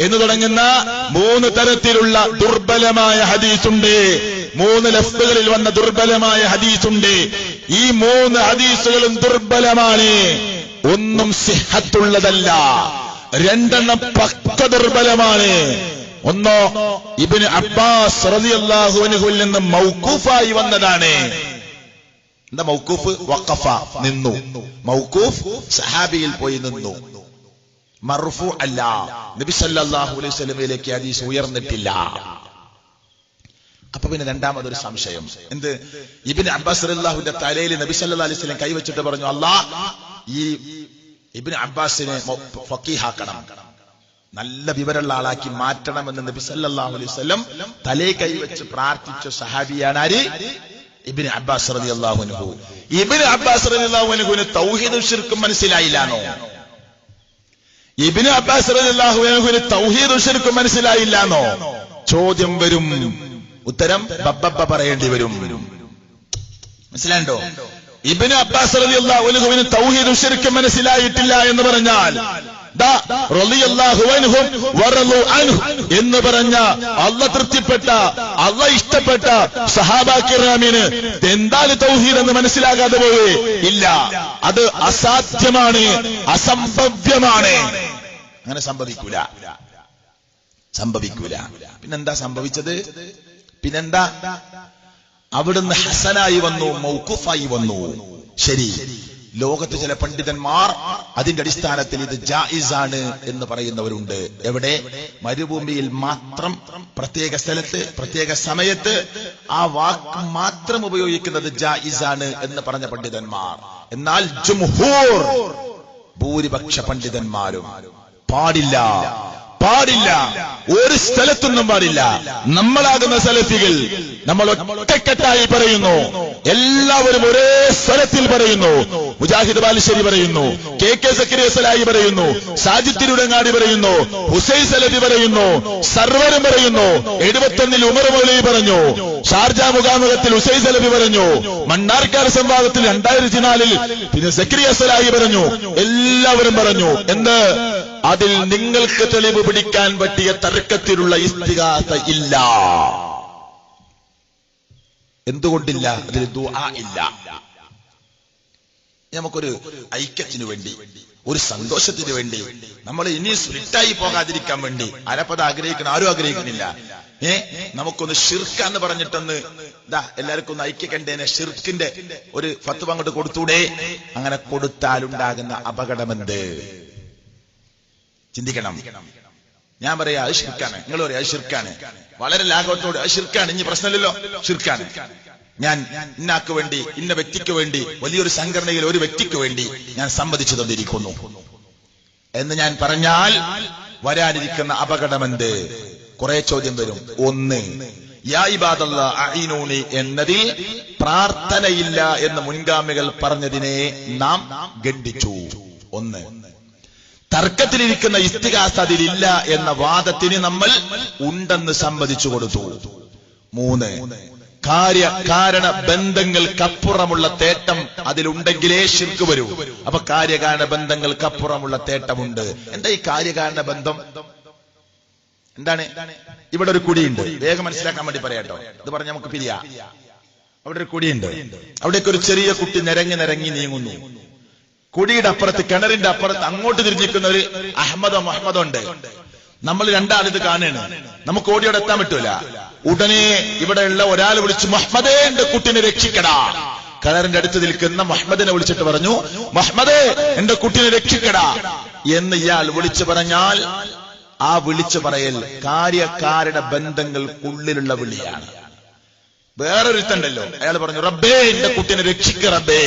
എന്ന് തുടങ്ങുന്ന മൂന്ന് തരത്തിലുള്ള ദുർബലമായ ഹദീസുണ്ട്. മൂന്ന് ലഫ്തുകളിൽ വന്ന ദുർബലമായ ഹദീസുണ്ട്. ഈ മൂന്ന് ഹദീസുകളും ദുർബലമാണ്. ഒന്നും സിഹത്തുള്ളതല്ല. രണ്ടെണ്ണം പക്ക ദുർബലമാണ്. ഒന്നോ ഇബിന് അബ്ബാസ് റളിയല്ലാഹു അൻഹുവിൽ നിന്ന് മൗക്കൂഫായി വന്നതാണ്. എന്താ മൗക്കൂഫ്? വഖഫ. നിന്നു. മൗക്കൂഫ് സഹാബിയിൽ പോയി നിന്നു. മർഫു അല്ല നബി സല്ലല്ലാഹു അലൈഹി വസല്ലമയിലേക്ക് ഹദീസ് ഉയർന്നിട്ടില്ല. അപ്പൊ പിന്നെ രണ്ടാമതൊരു സംശയം. എന്ത്? ഇബിൻ അബ്ബാസ് റളിയല്ലാഹുവിന്റെ തലയിൽ നബി സല്ലല്ലാഹു അലൈഹി വസല്ലം കൈവച്ചിട്ട് പറഞ്ഞു അല്ലാ ഈ ഇബിൻ അബ്ബാസിനെ ഫക്കീഹാക്കണം നല്ല വിവരമുള്ള ആളാക്കി മാറ്റണമെന്ന് നബി സല്ലല്ലാഹു അലൈഹി വസല്ലം തലേ കൈവച്ച് പ്രാർത്ഥിച്ച സഹാബിയാണ് ആര്? ഇബിന് അബ്ബാസ് റളിയല്ലാഹു അൻഹു. ഇബിന് അബ്ബാസ് റളിയല്ലാഹു അള്ളാഹുനുഹുവിന് തൗഹീദും ശിർക്കും മനസ്സിലായില്ലാന്നോ? ഇബിന് അബ്ബാസ് റളിയല്ലാഹു അള്ളാഹുനുഹുവിന് തൗഹീദും ശിർക്കും മനസ്സിലായില്ലാന്നോ? ചോദ്യം വരും. ഉത്തരം ബബ്ബബ്ബ പറയേണ്ടി വരും. മനസ്സിലാണ്ടോ ഇബിന് അബ്ബാസ് റളിയല്ലാഹു അള്ളാഹുനുഹുവിന് തൗഹീദും ശിർക്കും മനസ്സിലായിട്ടില്ല എന്ന് പറഞ്ഞാൽ എന്ന് പറഞ്ഞ അല്ല തൃപ്തിപ്പെട്ട അല്ല ഇഷ്ടപ്പെട്ട സഹാബാക്കിറാമിന് എന്താണ് തൗഹീദ് എന്ന് മനസ്സിലാകാതെ പോയേ ഇല്ല. അത് അസാധ്യമാണ് അസംഭവ്യമാണ്. അങ്ങനെ സംഭവിക്കൂല. സംഭവിക്കൂല. പിന്നെന്താ സംഭവിച്ചത്? പിന്നെന്താ? അവിടുന്ന് ഹസനായി വന്നു മൗക്കുഫായി വന്നു. ശരി. ലോകത്ത് ചില പണ്ഡിതന്മാർ അതിന്റെ അടിസ്ഥാനത്തിൽ ഇത് ജായിസാണ് എന്ന് പറയുന്നവരുണ്ട്. എവിടെ? മരുഭൂമിയിൽ മാത്രം പ്രത്യേക സ്ഥലത്ത് പ്രത്യേക സമയത്ത് ആ വാക്ക് മാത്രം ഉപയോഗിക്കുന്നത് ജായിസാണ് എന്ന് പറഞ്ഞ പണ്ഡിതന്മാർ. എന്നാൽ ജുംഹൂർ ഭൂരിപക്ഷ പണ്ഡിതന്മാരും പാടില്ല പാടില്ല. ഒരു സ്ഥലത്തൊന്നും പാടില്ല. നമ്മളാകുന്ന സലഫികൾ നമ്മൾ ഒറ്റക്കെട്ടായി പറയുന്നു. എല്ലാവരും ഒരേ സ്വരത്തിൽ പറയുന്നു. മുജാഹിദ് ബാലുശ്ശേരി പറയുന്നു. കെ കെ സക്കരിയ സലായി പറയുന്നു. സാജിദ് തിരുടങ്ങാടി പറയുന്നു. ഹുസൈൻ സലബി പറയുന്നു. സർവരും പറയുന്നു. എഴുപത്തൊന്നിൽ ഉമർ മൗലവി പറഞ്ഞു. ഷാർജ മുഖാമുഖത്തിൽ ഹുസൈൻ സലബി പറഞ്ഞു. മണ്ണാർക്കാർ സംവാദത്തിൽ രണ്ടായിരത്തി നാലിൽ പിന്നെ സക്രിയ സലായി പറഞ്ഞു. എല്ലാവരും പറഞ്ഞു. എന്ത്? അതിൽ നിങ്ങൾക്ക് തെളിവ് പിടിക്കാൻ പറ്റിയ തർക്കത്തിലുള്ള ഇസ്തികാസ ഇല്ല. എന്തുകൊണ്ടില്ല? അതിൽ ദുആ ഇല്ല. നമുക്കൊരു ഐക്യത്തിന് വേണ്ടി ഒരു സന്തോഷത്തിന് വേണ്ടി നമ്മൾ ഇനി സ്പ്ലിറ്റായി പോകാതിരിക്കാൻ വേണ്ടി ആരപ്പത് ആഗ്രഹിക്കണം ആരും ആഗ്രഹിക്കുന്നില്ല. ഏ? നമുക്കൊന്ന് ഷിർക്ക് എന്ന് പറഞ്ഞിട്ടൊന്ന് ഇതാ എല്ലാവർക്കും ഒന്ന് ഐക്യ കണ്ടേനെ ഷിർക്കിന്റെ ഒരു ഫത്ത് അങ്ങോട്ട് കൊടുത്തൂടെ? അങ്ങനെ കൊടുത്താലുണ്ടാകുന്ന അപകടമെന്ത്? ചിന്തിക്കണം. ഞാൻ പറയാ അത് ഷിർക്കാണ് നിങ്ങൾ പറയാ അത് ഷിർക്കാണ് വളരെ ലാഘവത്തോട് അത് ഷിർക്കാണ് ഇനി പ്രശ്നമില്ലല്ലോ. ഷിർക്കാണ് ഞാൻ ഇന്നാക്ക് വേണ്ടി ഇന്ന വ്യക്തിക്ക് വേണ്ടി വലിയൊരു സംഘടനയിൽ ഒരു വ്യക്തിക്ക് വേണ്ടി ഞാൻ സമ്മതിച്ചു തന്നിരിക്കുന്നു. എന്ന് ഞാൻ പറഞ്ഞാൽ വരാനിരിക്കുന്ന അപകടമെന്ത്? കുറെ ചോദ്യം വരും. ഒന്ന് യാ എന്നതിൽ പ്രാർത്ഥനയില്ല എന്ന് മുൻഗാമികൾ പറഞ്ഞതിനെ നാം ഗണ്ഡിച്ചു ഒന്ന് തർക്കത്തിലിരിക്കുന്ന ഇസ്തികാസ അതിലില്ല എന്ന വാദത്തിന് നമ്മൾ ഉണ്ടെന്ന് സമ്മതിച്ചു കൊടുത്തു. മൂന്ന് കാര്യ കാരണ ബന്ധങ്ങൾക്കപ്പുറമുള്ള തേട്ടം അതിലുണ്ടെങ്കിലേ ശിർക്ക് വരൂ. അപ്പൊ കാര്യകാരണ ബന്ധങ്ങൾക്കപ്പുറമുള്ള തേട്ടമുണ്ട്. എന്താ ഈ കാര്യകാരണ ബന്ധം? എന്താണ്? ഇവിടെ ഒരു കുടിയുണ്ട്. വേഗം മനസ്സിലാക്കാൻ വേണ്ടി പറയാട്ടോ ഇത് പറഞ്ഞ നമുക്ക് പിരിയാ. അവിടെ ഒരു കുടിയുണ്ട്. അവിടേക്ക് ഒരു ചെറിയ കുട്ടി നിരങ്ങി നിരങ്ങി നീങ്ങുന്നു. കുടിയുടെ അപ്പുറത്ത് കിണറിന്റെ അപ്പുറത്ത് അങ്ങോട്ട് തിരിഞ്ഞിരിക്കുന്ന ഒരു അഹമ്മദോ മുഹമ്മദോ ഉണ്ട്. നമ്മൾ രണ്ടാളിത് കാണുകയാണ്. നമുക്ക് ഓടിയോടെ എത്താൻ പറ്റൂല. ഉടനെ ഇവിടെയുള്ള ഒരാൾ വിളിച്ച് മുഹമ്മദേ എന്റെ കുട്ടിനെ രക്ഷിക്കടാ. കിണറിന്റെ അടുത്ത് നിൽക്കുന്ന മുഹമ്മദിനെ വിളിച്ചിട്ട് പറഞ്ഞു മുഹമ്മദേ എന്റെ കുട്ടിനെ രക്ഷിക്കടാ. എന്ന് ഇയാൾ വിളിച്ചു പറഞ്ഞാൽ ആ വിളിച്ചു പറയൽ കാര്യകാരണ ബന്ധങ്ങൾക്കുള്ളിലുള്ള വിളിയാണ്. വേറൊരുത്തണ്ടല്ലോ അയാൾ പറഞ്ഞു റബ്ബേ എന്റെ കുട്ടിനെ രക്ഷിക്ക റബ്ബേ.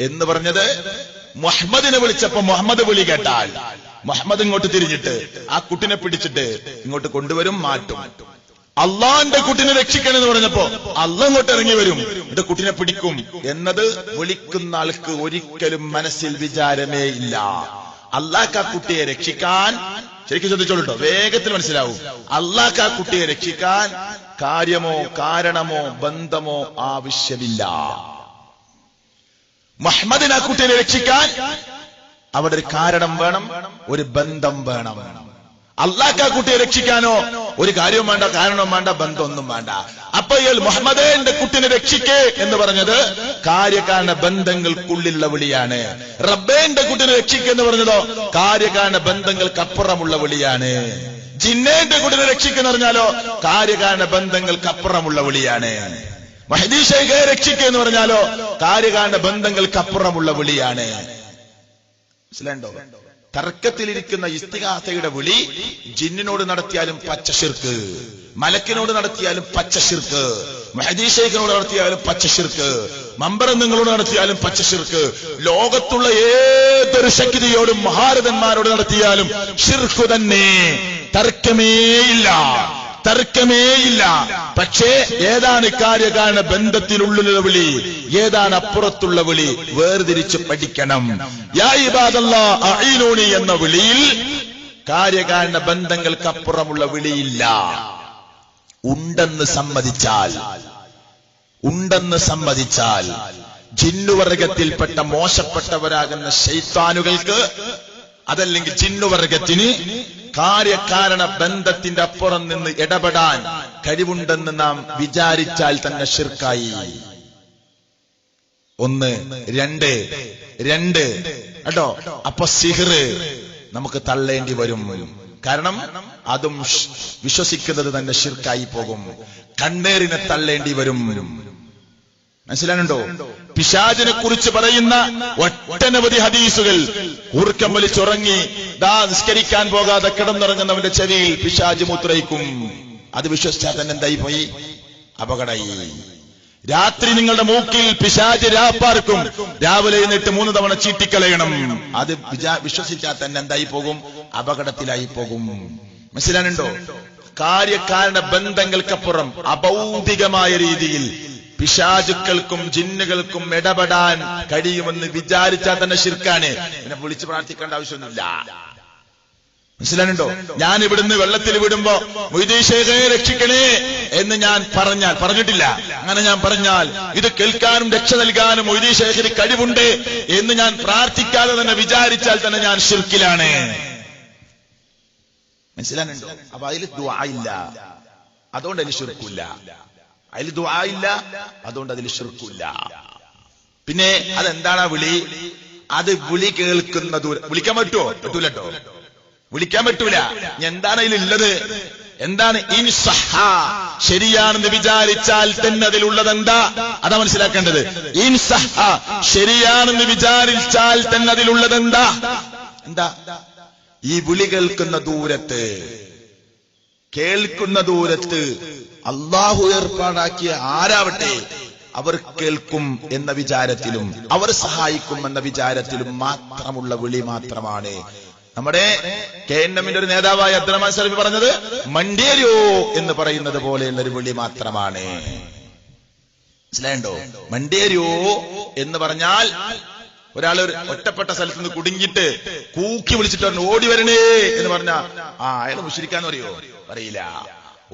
എന്ന് പറഞ്ഞത് മുഹമ്മദിനെ വിളിച്ചപ്പോ മുഹമ്മദ് വിളി കേട്ടാൽ. മുഹമ്മദ് ഇങ്ങോട്ട് തിരിഞ്ഞിട്ട് ആ കുട്ടിനെ പിടിച്ചിട്ട് ഇങ്ങോട്ട് കൊണ്ടുവരും മാറ്റും. അള്ളാന്റെ കുട്ടിനെ രക്ഷിക്കണം എന്ന് പറഞ്ഞപ്പോ അള്ള ഇങ്ങോട്ട് ഇറങ്ങി വരും. എന്റെ കുട്ടിനെ പിടിക്കും. എന്നത് വിളിക്കുന്ന ആൾക്ക് ഒരിക്കലും മനസ്സിൽ വിചാരമേ ഇല്ല. അള്ളാഹ് ആ കുട്ടിയെ രക്ഷിക്കാൻ ശരിക്കും ശ്രദ്ധിച്ചോളൂ വേഗത്തിൽ മനസ്സിലാവും. അള്ളാഹ് ആ കുട്ടിയെ രക്ഷിക്കാൻ കാര്യമോ കാരണമോ ബന്ധമോ ആവശ്യമില്ല. മുഹമ്മദിന് ആ കുട്ടിയെ രക്ഷിക്കാൻ അവിടെ ഒരു കാരണം വേണം ഒരു ബന്ധം വേണം. അള്ളാഹ് ആ കുട്ടിയെ രക്ഷിക്കാനോ ഒരു കാര്യവും വേണ്ട കാരണവും വേണ്ട ബന്ധമൊന്നും വേണ്ട. അപ്പൊ ഇയാൾ മുഹമ്മദേ എന്റെ കുട്ടിനെ രക്ഷിക്കേ എന്ന് പറഞ്ഞത് കാര്യകാരണ ബന്ധങ്ങൾക്കുള്ളിലുള്ള വിളിയാണ്. റബ്ബേ എന്റെ കുട്ടിനെ രക്ഷിക്കുക എന്ന് പറഞ്ഞതോ കാര്യകാരണ ബന്ധങ്ങൾക്കപ്പുറമുള്ള വിളിയാണ്. ജിന്നേന്റെ കുട്ടിനെ രക്ഷിക്കുന്ന പറഞ്ഞാലോ കാര്യകാരണ ബന്ധങ്ങൾക്കപ്പുറമുള്ള വിളിയാണ്. മഹദീഷയെ രക്ഷിക്കുക എന്ന് പറഞ്ഞാലോ കാര്യകാരണ ബന്ധങ്ങൾക്കപ്പുറമുള്ള വിളിയാണ്. മനസ്സിലുണ്ടോ തർക്കത്തിലിരിക്കുന്ന ഇസ്തികാസയുടെ വിളി ജിന്നിനോട് നടത്തിയാലും പച്ച ശിർക്ക് മലക്കിനോട് നടത്തിയാലും പച്ച ശിർക്ക് മെഹദീഷേഖിനോട് നടത്തിയാലും പച്ചശിർക്ക് മമ്പറം നിങ്ങളോട് നടത്തിയാലും പച്ച ശിർക്ക് ലോകത്തുള്ള ഏതൊരു ശക്തിയോടും മഹാരഥന്മാരോട് നടത്തിയാലും ഷിർക്ക് തന്നെ തർക്കമേയില്ല. തർക്കമേയില്ല പക്ഷേ ഏതാണ് കാര്യകാരണ ബന്ധത്തിനുള്ളിലുള്ള വിളി? ഏതാണ് അപ്പുറത്തുള്ള വിളി? വേർതിരിച്ച് പഠിക്കണം. യാ എന്ന വിളിയിൽ കാര്യകാരണ ബന്ധങ്ങൾക്ക് അപ്പുറമുള്ള വിളിയില്ല. ഉണ്ടെന്ന് സമ്മതിച്ചാൽ ഉണ്ടെന്ന് സമ്മതിച്ചാൽ ജിന്നുവർഗത്തിൽപ്പെട്ട മോശപ്പെട്ടവരാകുന്ന ശൈത്താനുകൾക്ക് അതല്ലെങ്കിൽ ജിന്നുവർഗത്തിന് കാര്യകാരണ ബന്ധത്തിന്റെ അപ്പുറം നിന്ന് ഇടപെടാൻ കഴിവുണ്ടെന്ന് നാം വിചാരിച്ചാൽ തന്നെ ഷിർക്കായി ഒന്ന് രണ്ട് രണ്ട്. കേട്ടോ? അപ്പൊ സിഹിർ നമുക്ക് തള്ളേണ്ടി വരും. കാരണം അതും വിശ്വസിക്കുന്നത് തന്നെ ഷിർക്കായി പോകും. കണ്ണേറിനെ തള്ളേണ്ടി വരും. മനസ്സിലാനുണ്ടോ പിശാജിനെ കുറിച്ച് പറയുന്ന ഒട്ടനവധി ഹദീസുകൾ ഊർക്കം വലിച്ചുറങ്ങി ദാ നിസ്കരിക്കാൻ പോകാതെ കിടന്നുറങ്ങുന്നവന്റെ ചെവിയിൽ പിശാജ് മുത്രയിക്കും. അത് വിശ്വസിച്ചാൽ തന്നെ എന്തായി പോയി? അപകടമായി. രാത്രി നിങ്ങളുടെ മൂക്കിൽ പിശാജ് രാപ്പാർക്കും രാവിലെ എന്നിട്ട് മൂന്ന് തവണ ചീട്ടിക്കളയണം. അത് വിശ്വസിച്ചാൽ തന്നെ എന്തായി പോകും? അപകടത്തിലായി പോകും. മനസ്സിലാനുണ്ടോ കാര്യകാരണ ബന്ധങ്ങൾക്കപ്പുറം അഭൗതികമായ രീതിയിൽ പിശാചുക്കൾക്കും ജിന്നുകൾക്കും ഇടപെടാൻ കഴിയുമെന്ന് വിചാരിച്ചാൽ തന്നെ ശിർക്കാണ്. എന്നെ വിളിച്ചു പ്രാർത്ഥിക്കേണ്ട ആവശ്യമൊന്നുമില്ല. മനസ്സിലാനുണ്ടോ ഞാൻ ഇവിടുന്ന് വെള്ളത്തിൽ വിടുമ്പോ മൊയ്തീശേഖയെ രക്ഷിക്കണേ എന്ന് ഞാൻ പറഞ്ഞാൽ പറഞ്ഞിട്ടില്ല. അങ്ങനെ ഞാൻ പറഞ്ഞാൽ ഇത് കേൾക്കാനും രക്ഷ നൽകാനും മൊയ്തീശേഖര് കഴിവുണ്ട് എന്ന് ഞാൻ പ്രാർത്ഥിക്കാതെ തന്നെ വിചാരിച്ചാൽ തന്നെ ഞാൻ ശിർക്കിലാണ്. മനസ്സിലാനുണ്ടോ അപ്പൊ അതിൽ ദ്വായില്ല അതുകൊണ്ട് അതിൽ ഷിർക്കില്ല അതിൽ ദുആ ഇല്ല അതുകൊണ്ട് അതിൽ ഷിർക്കില്ല പിന്നെ അതെന്താണ് വിളി? അത് വിളി കേൾക്കുന്ന ദൂരം വിളിക്കാൻ പറ്റുമോ പറ്റൂല വിളിക്കാൻ പറ്റൂല. എന്താണ് അതിലുള്ളത് എന്താണ്? ഇൻസഹ ശരിയാണെന്ന് വിചാരിച്ചാൽ തന്നെ അതിലുള്ളത് എന്താ? അതാ മനസ്സിലാക്കേണ്ടത്. ഇൻസഹ ശരിയാണെന്ന് വിചാരിച്ചാൽ തന്നെ അതിലുള്ളത് എന്താ? എന്താ? ഈ വിളി കേൾക്കുന്ന ദൂരത്ത് കേൾക്കുന്ന ദൂരത്ത് അള്ളാഹു ഏർപ്പാടാക്കിയ ആരാവട്ടെ അവർ കേൾക്കും എന്ന വിചാരത്തിലും അവർ സഹായിക്കും എന്ന വിചാരത്തിലും മാത്രമുള്ള വിളി മാത്രമാണ്. നമ്മുടെ കെ എൻ എമ്മിന്റെ ഒരു നേതാവായ അബ്ദുറഹ്മാൻ സലഫി പറഞ്ഞത് മണ്ടേരിയോ എന്ന് പറയുന്നത് പോലെയുള്ള ഒരു വിളി മാത്രമാണ്. മനസ്സിലായോ മണ്ടേരിയോ എന്ന് പറഞ്ഞാൽ ഒരാൾ ഒരു ഒറ്റപ്പെട്ട സ്ഥലത്ത് നിന്ന് കുടുങ്ങിട്ട് കൂക്കി വിളിച്ചിട്ട് ഓടി വരണേ എന്ന് പറഞ്ഞ ആ അയാൾ മുഷിരിക്കാന്ന് പറയോ? പറയില്ല.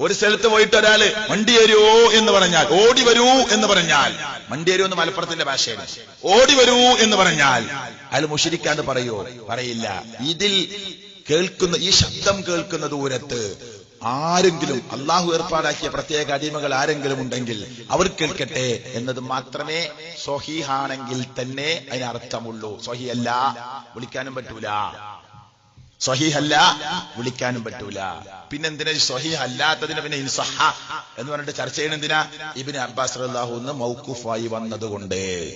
ഒരു സ്ഥലത്ത് പോയിട്ട് ഒരാൾ വണ്ടി വരുവോ എന്ന് പറഞ്ഞാൽ ഓടി വരൂ എന്ന് പറഞ്ഞാൽ വണ്ടി വരൂ എന്ന് മലപ്പുറത്തിന്റെ ഭാഷയാണ് ഓടി വരൂ എന്ന് പറഞ്ഞാൽ അയാൾ മുഷിരിക്കാന്ന് പറയോ? പറയില്ല. ഇതിൽ കേൾക്കുന്ന ഈ ശബ്ദം കേൾക്കുന്ന ദൂരത്ത് ആരെങ്കിലും അള്ളാഹു ഏർപ്പാടാക്കിയ പ്രത്യേക അടിമകൾ ആരെങ്കിലും ഉണ്ടെങ്കിൽ അവർ കേൾക്കട്ടെ എന്നത് മാത്രമേ സ്വഹീഹാണെങ്കിൽ തന്നെ അതിനർത്ഥമുള്ളൂ. സ്വഹിയല്ല വിളിക്കാനും പറ്റൂല. സ്വഹീഹല്ല വിളിക്കാനും പറ്റൂല. പിന്നെന്തിനാ സ്വഹീഹ് അല്ലാത്തതിന് പിന്നെ ഇൻസഹ എന്ന് പറഞ്ഞിട്ട് ചർച്ച ചെയ്യണെന്തിനാ ഇബിന് അബ്ബാസ് അള്ളാഹുന്ന് മൗക്കുഫായി വന്നതുകൊണ്ട്.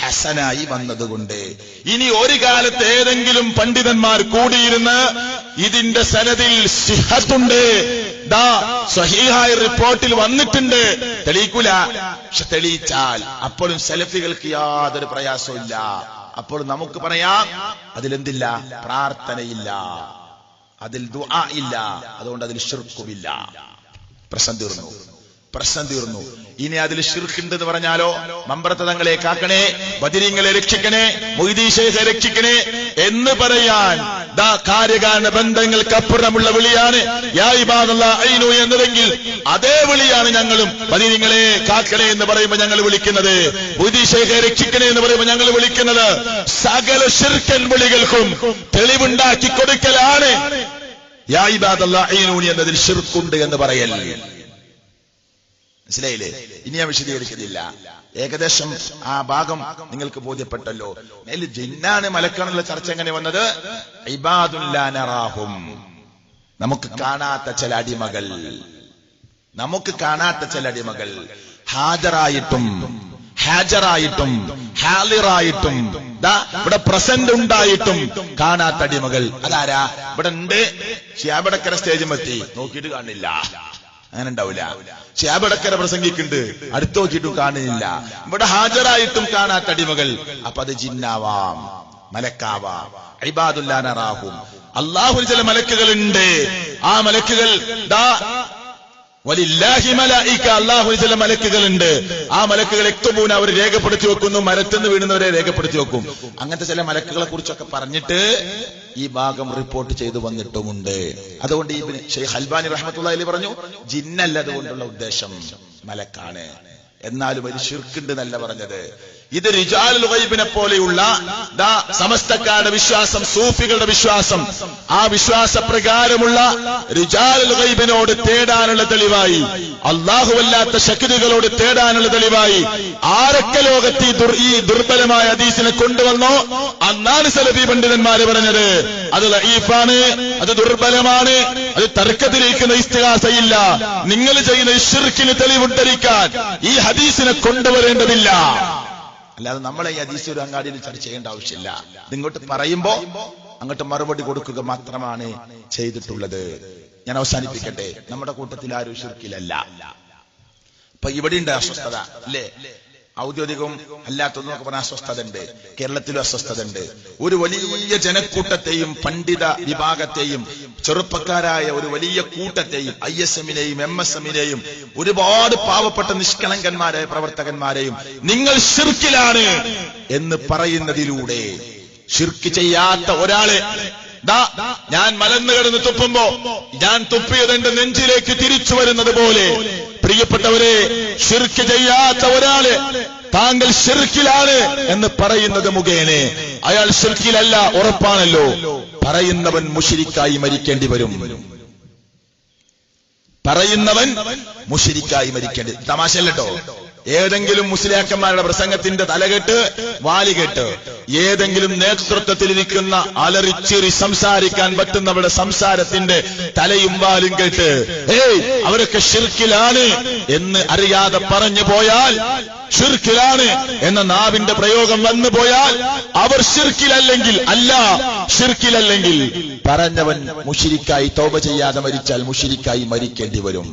ഹസനായി വന്നതുകൊണ്ട്. ഇനി ഒരു കാലത്ത് ഏതെങ്കിലും പണ്ഡിതന്മാർ കൂടിയിരുന്ന് ഇതിന്റെ സനതിൽ സിഹത്തുണ്ട്. ദാ സ്വഹീഹായ റിപ്പോർട്ടിൽ വന്നിട്ടുണ്ട്. തെളിയിക്കൂല. പക്ഷെ തെളിയിച്ചാൽ അപ്പോഴും സെലഫികൾക്ക് യാതൊരു പ്രയാസവും അപ്പോൾ നമുക്ക് പറയാം അതിലെന്തില്ല? പ്രാർത്ഥനയില്ല. അതിൽ ദുആ ഇല്ല. അതുകൊണ്ട് അതിൽ ഷിർക്കുമില്ല പ്രശ്നം തീർന്നു. പ്രശ്നം തീർന്നു. ഇനി അതിൽ ഷിർക്കുണ്ട് എന്ന് പറഞ്ഞാലോ? മമ്പ്രത്ത തങ്ങളെ കാക്കണേ ബദിരിങ്ങളെ രക്ഷിക്കണേ മൊയ്തീശേഖെ രക്ഷിക്കണേ എന്ന് പറയാൻ ദാ കാര്യകാരണ ബന്ധങ്ങൾക്കപ്പുറമുള്ള വിളിയാണ് ഐനു എന്നതെങ്കിൽ അതേ വിളിയാണ് ഞങ്ങളും പതിനിങ്ങളെ കാക്കണേ എന്ന് പറയുമ്പോൾ ഞങ്ങൾ വിളിക്കുന്നത് ബുദ്ധിശേഖ രക്ഷിക്കണേ എന്ന് പറയുമ്പോൾ ഞങ്ങൾ വിളിക്കുന്നത് സകല ശിർക്കൻ വിളികൾക്കും തെളിവുണ്ടാക്കി കൊടുക്കലാണ് എന്നതിൽ ഷിർക്കുണ്ട് എന്ന് പറയൽ. മനസ്സിലായില്ലേ? ഇനി ഞാൻ വിശദീകരിക്കുന്നില്ല ഏകദേശം ആ ഭാഗം നിങ്ങൾക്ക് ബോധ്യപ്പെട്ടല്ലോ. അതിൽ ജിന്നാണ് മലക്കാണുള്ള ചർച്ച എങ്ങനെ വന്നത്? ഇബാദുല്ലാനറാഹും നമുക്ക് കാണാത്ത ചില അടിമകൾ. നമുക്ക് കാണാത്ത ചില അടിമകൾ. ഹാജറായിട്ടും ഹാജറായിട്ടും ഹാലിറായിട്ടും ഇവിടെ പ്രസന്റ് ഉണ്ടായിട്ടും കാണാത്ത അടിമകൾ. അതാരാ? ഇവിടെ ഉണ്ട് ശ്യാബടക്കര സ്റ്റേജും എത്തി. നോക്കിയിട്ട് കാണില്ല. അങ്ങനെ ഉണ്ടാവില്ല ശ്യാബടക്കര പ്രസംഗിക്കുന്നുണ്ട്. അടുത്ത് നോക്കിയിട്ടും കാണുന്നില്ല. ഇവിടെ ഹാജരായിട്ടും കാണാത്ത അടിമകൾ. അപ്പൊ അത് ജിന്നാവാം. മലക്കാവാം. ഇബാദുല്ലാനറാഹും അള്ളാഹു ചില മലക്കുകളുണ്ട്. ആ മലക്കുകൾ ദാ അള്ളാഹു ചില മലക്കുകളുണ്ട്. ആ മലക്കുകൾ എക്തുബൂന അവർ രേഖപ്പെടുത്തി വെക്കുന്നു മരത്തുനിന്ന് വീണുന്നവരെ രേഖപ്പെടുത്തി വെക്കും. അങ്ങനത്തെ ചില മലക്കുകളെ കുറിച്ചൊക്കെ പറഞ്ഞിട്ട് ഈ ഭാഗം റിപ്പോർട്ട് ചെയ്തു വന്നിട്ടുമുണ്ട്. അതുകൊണ്ട് ഈ ഷെയ്ഖ് ഹൽബാനി റഹ്മത്തുള്ള പറഞ്ഞു ജിന്നല്ല അതുകൊണ്ടുള്ള ഉദ്ദേശം മലക്കാണ്. എന്നാലും ഒരു ഷിർക്കുണ്ട് നല്ല പറഞ്ഞത്. ഇത് റിജാലുൽ ഗൈബിനെ പോലെയുള്ള സമസ്തക്കാരുടെ വിശ്വാസം സൂഫികളുടെ വിശ്വാസം ആ വിശ്വാസ പ്രകാരമുള്ള റിജാലുൽ ഗൈബിനോട് തേടാനുള്ള തെളിവായി അള്ളാഹുവല്ലാത്ത ശക്തികളോട് തേടാനുള്ള തെളിവായി ആരൊക്കെ ലോകത്ത് ഈ ദുർ- ഈ ദുർബലമായ ഹദീസിനെ കൊണ്ടുവന്നോ? അന്നാണ് സലഫി പണ്ഡിതന്മാര് പറഞ്ഞത് അത് ലഈഫാണ് അത് ദുർബലമാണ് അത് തർക്കത്തിലിരിക്കുന്ന ഇസ്തിഹാസയില്ല. നിങ്ങൾ ചെയ്യുന്ന ഷിർക്കിന് തെളിവുദ്ധരിക്കാൻ ഈ ഹദീസിനെ കൊണ്ടുവരേണ്ടതില്ല. അല്ലാതെ നമ്മളെ ഈ അതീശ്വര അങ്ങാടിയിൽ ചർച്ച ചെയ്യേണ്ട ആവശ്യമില്ല. നിങ്ങോട്ട് പറയുമ്പോ അങ്ങോട്ട് മറുപടി കൊടുക്കുക മാത്രമാണ് ചെയ്തിട്ടുള്ളത്. ഞാൻ അവസാനിപ്പിക്കട്ടെ. നമ്മുടെ കൂട്ടത്തിൽ ആരും ഷിർക്കിലല്ല. അപ്പൊ ഇവിടെ ഉണ്ട് അസ്വസ്ഥത അല്ലേ? ഔദ്യോഗികവും അല്ലാത്തതും ഒക്കെ പറഞ്ഞ അസ്വസ്ഥത ഉണ്ട്. കേരളത്തിലും അസ്വസ്ഥത ഉണ്ട്. ഒരു വലിയ ജനക്കൂട്ടത്തെയും പണ്ഡിത വിഭാഗത്തെയും ചെറുപ്പക്കാരായ ഒരു വലിയ കൂട്ടത്തെയും ഐ എസ് എമ്മിനെയും എം എസ് എമ്മിനെയും ഒരുപാട് പാവപ്പെട്ട നിഷ്കളങ്കന്മാരായ പ്രവർത്തകന്മാരെയും നിങ്ങൾ ഷിർക്കിലാണ് എന്ന് പറയുന്നതിലൂടെ ഷിർക്ക് ചെയ്യാത്ത ഒരാളെ ഞാൻ മലന്ന് കിടന്ന് തുപ്പുമ്പോ ഞാൻ തുപ്പിയതെന്റെ നെഞ്ചിലേക്ക് തിരിച്ചു വരുന്നത് പോലെ പ്രിയപ്പെട്ടവരെ ശിർക്ക് ചെയ്യാത്ത ഒരാൾ താങ്കൾ ശിർക്കിലാണ് എന്ന് പറയുന്നത് മുഖേന. അയാൾ ശിർക്കിലല്ല ഉറപ്പാണല്ലോ. പറയുന്നവൻ മുഷിരിക്കായി മരിക്കേണ്ടി വരും. പറയുന്നവൻ മുഷിരിക്കായി മരിക്കേണ്ടി തമാശല്ലോ ഏതെങ്കിലും മുസ്ലിയാക്കന്മാരുടെ പ്രസംഗത്തിന്റെ തലകെട്ട് വാലികെട്ട് ഏതെങ്കിലും നേതൃത്വത്തിൽ നേതൃത്വത്തിലിരിക്കുന്ന അലറിച്ചിറി സംസാരിക്കാൻ പറ്റുന്നവരുടെ സംസാരത്തിന്റെ തലയും വാലും കേട്ട്. ഏയ് അവരൊക്കെ ഷിർക്കിലാണ് എന്ന് അറിയാതെ പറഞ്ഞു പോയാൽ ഷിർക്കിലാണ് എന്ന നാവിന്റെ പ്രയോഗം വന്നു പോയാൽ അവർ ഷിർക്കിലല്ലെങ്കിൽ അല്ല ഷിർക്കിലല്ലെങ്കിൽ പറഞ്ഞവൻ മുഷിരിക്കായി തോപ ചെയ്യാതെ മരിച്ചാൽ മുഷിരിക്കായി മരിക്കേണ്ടി വരും.